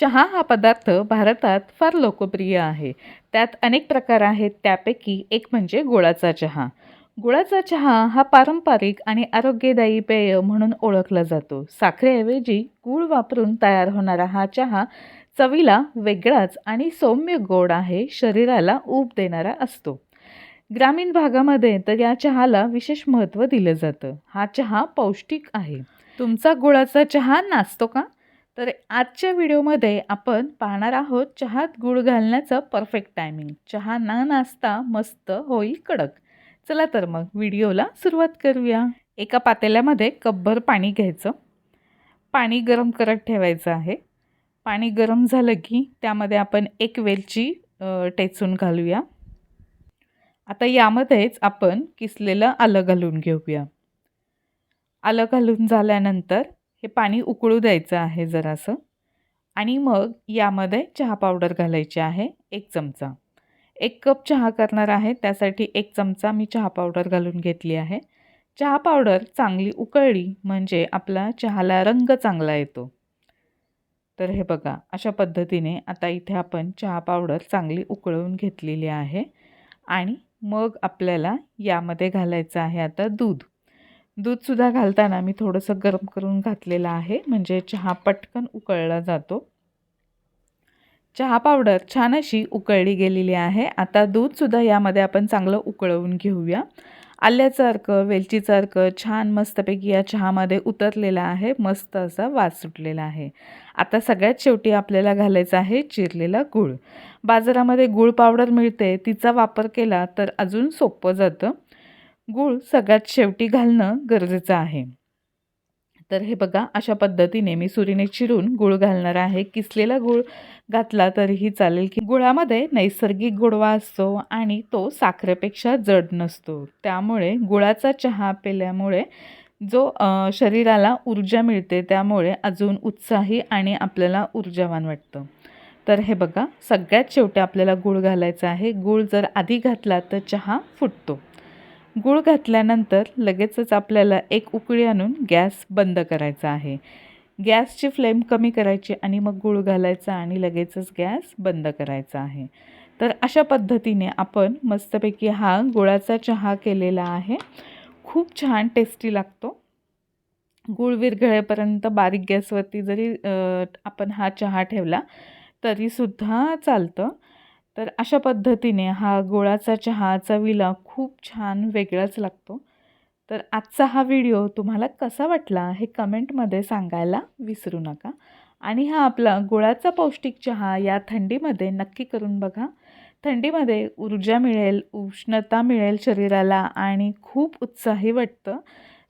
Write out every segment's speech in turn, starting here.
चहा हा पदार्थ भारतात फार लोकप्रिय आहे. त्यात अनेक प्रकार आहेत त्यापैकी एक म्हणजे गुळाचा चहा. गुळाचा चहा हा पारंपरिक आणि आरोग्यदायी पेय म्हणून ओळखला जातो. साखरेऐवजी गूळ वापरून तयार होणारा हा चहा चवीला वेगळाच आणि सौम्य गोड आहे शरीराला ऊब देणारा असतो. ग्रामीण भागामध्ये तर या चहाला विशेष महत्त्व दिलं जातं. हा चहा पौष्टिक आहे. तुमचा गुळाचा चहा नाचतो का? तर आजच्या व्हिडिओमध्ये आपण पाहणार आहोत चहात गूळ घालण्याचं परफेक्ट टायमिंग चहा ना नाचता मस्त होईल कडक. चला तर मग व्हिडिओला सुरुवात करूया. एका पातेल्यामध्ये कपभर पाणी घ्यायचं. पाणी गरम करत ठेवायचं आहे. पाणी गरम झालं की त्यामध्ये आपण एक वेलची टेचून घालूया. आता यामध्येच आपण किसलेलं आलं घालून घेऊया. आलं घालून झाल्यानंतर हे पाणी उकळू द्यायचं आहे जरासं. आणि मग यामध्ये चहा पावडर घालायची आहे एक चमचा. एक कप चहा करणार आहे त्यासाठी एक चमचा मी चहा पावडर घालून घेतली आहे. चहा पावडर चांगली उकळली म्हणजे आपला चहाला रंग चांगला येतो. तर हे बघा अशा पद्धतीने आता इथे आपण चहा पावडर चांगली उकळून घेतलेली आहे. आणि मग आपल्याला यामध्ये घालायचं आहे आता दूध. दूधसुद्धा घालताना मी थोडंसं गरम करून घातलेलं आहे. म्हणजे चहा पटकन उकळला जातो. चहा पावडर छान अशी उकळली गेलेली आहे. आता दूधसुद्धा यामध्ये आपण चांगलं उकळवून घेऊया. आल्याचं अर्क वेलचीचा अर्क छान मस्तपैकी या चहामध्ये उतरलेला आहे. मस्त असा वास सुटलेला आहे. आता सगळ्यात शेवटी आपल्याला घालायचं आहे चिरलेला गूळ. बाजारामध्ये गूळ पावडर मिळते तिचा वापर केला तर अजून सोपं जातं. गूळ सगळ्यात शेवटी घालणं गरजेचं आहे. तर हे बघा अशा पद्धतीने मी सुरीने चिरून गूळ घालणार आहे. किसलेला गूळ घातला तरीही चालेल की गुळामध्ये नैसर्गिक गोडवा असतो आणि तो साखरेपेक्षा जड नसतो. त्यामुळे गुळाचा चहा पिल्यामुळे जो शरीराला ऊर्जा मिळते त्यामुळे अजून उत्साही आणि आपल्याला ऊर्जावान वाटतं. तर हे बघा सगळ्यात शेवटी आपल्याला गूळ घालायचा आहे. गूळ जर आधी घातला तर चहा फुटतो. गूळ घातल्यानंतर लगेचच आपल्याला एक उकळी आणून गॅस बंद करायचा आहे. गॅसची फ्लेम कमी करायची आणि मग गूळ घालायचा आणि लगेचच गॅस बंद करायचा आहे. तर अशा पद्धतीने आपण मस्तपैकी हा गुळाचा चहा केलेला आहे. खूप छान टेस्टी लागतो. गूळ विरघळेपर्यंत बारीक गॅसवरती जरी आपण हा चहा ठेवला तरीसुद्धा चालतं. तर अशा पद्धतीने हा गुळाचा चहा चवीला खूप छान वेगळाच लागतो. तर आजचा हा व्हिडिओ तुम्हाला कसा वाटला हे कमेंटमध्ये सांगायला विसरू नका. आणि हा आपला गुळाचा पौष्टिक चहा या थंडीमध्ये नक्की करून बघा. थंडीमध्ये ऊर्जा मिळेल उष्णता मिळेल शरीराला आणि खूप उत्साही वाटतं.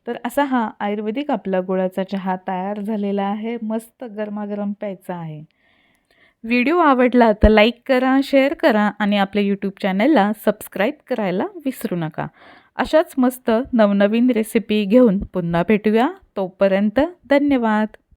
तर असा हा आयुर्वेदिक आपला गुळाचा चहा तयार झालेला आहे. मस्त गरमागरम प्यायचा आहे. व्हिडिओ आवडला तर लाईक करा शेअर करा आणि आपल्या यूट्यूब चॅनलला सबस्क्राईब करायला विसरू नका. अशाच मस्त नवनवीन रेसिपी घेऊन पुन्हा भेटूया. तोपर्यंत धन्यवाद.